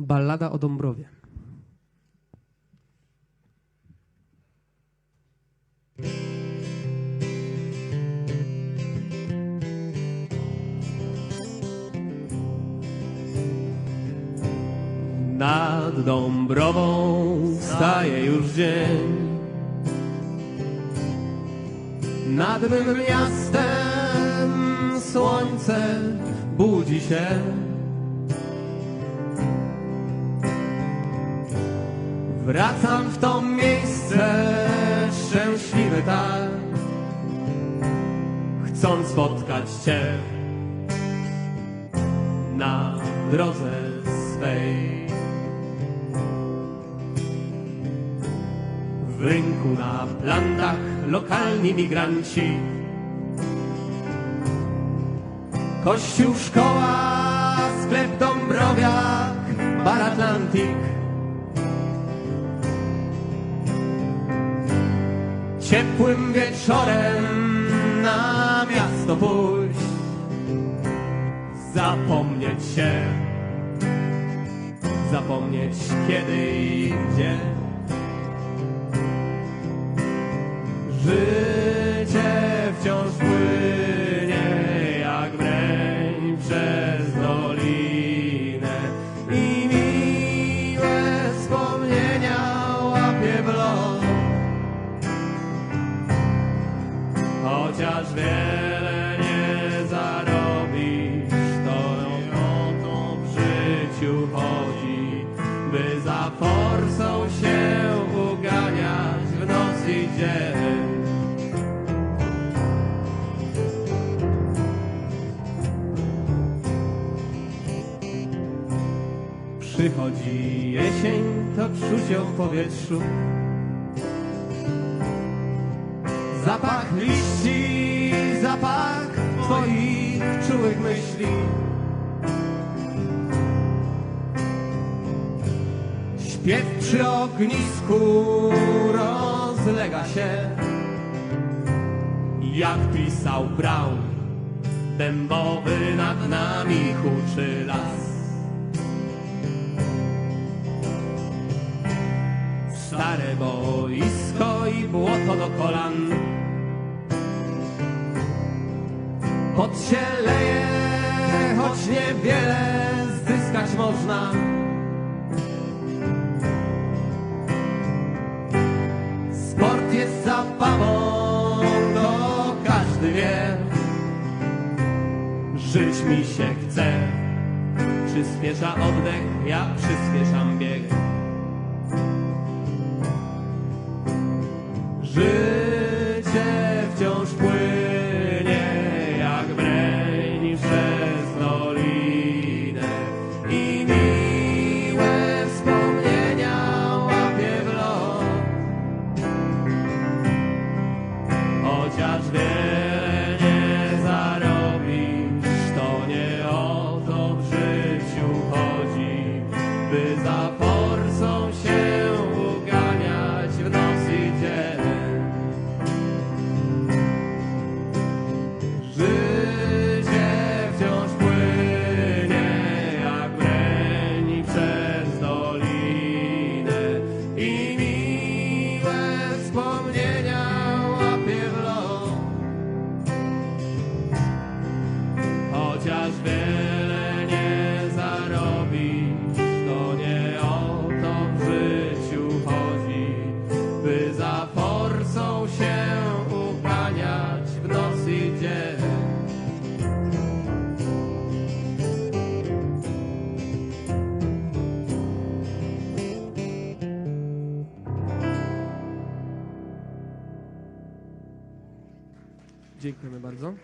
Ballada o Dąbrowie. Nad Dąbrową staje już dzień. Nad mym miastem słońce budzi się. Wracam w to miejsce szczęśliwy tak, chcąc spotkać Cię na drodze swej. W rynku na plantach lokalni migranci. Kościół, szkoła, sklep Dąbrowiak, bar Atlantik. Ciepłym wieczorem na miasto pójść, zapomnieć się, zapomnieć kiedy i gdzie. Życiu chodzi, by za forsą się uganiać w noc i dzień. Przychodzi jesień, to czuć ją w powietrzu. Zapach liści, zapach twoich czułych myśli. Śpiew przy ognisku rozlega się, jak pisał Brown. Dębowy nad nami huczy las. Stare boisko i błoto do kolan. Pot się leje, choć niewiele zyskać można. Zabawą, to każdy wie. Żyć mi się chce, przyspiesza oddech, ja przyspieszam bieg. Chodzi, Dziękujemy bardzo.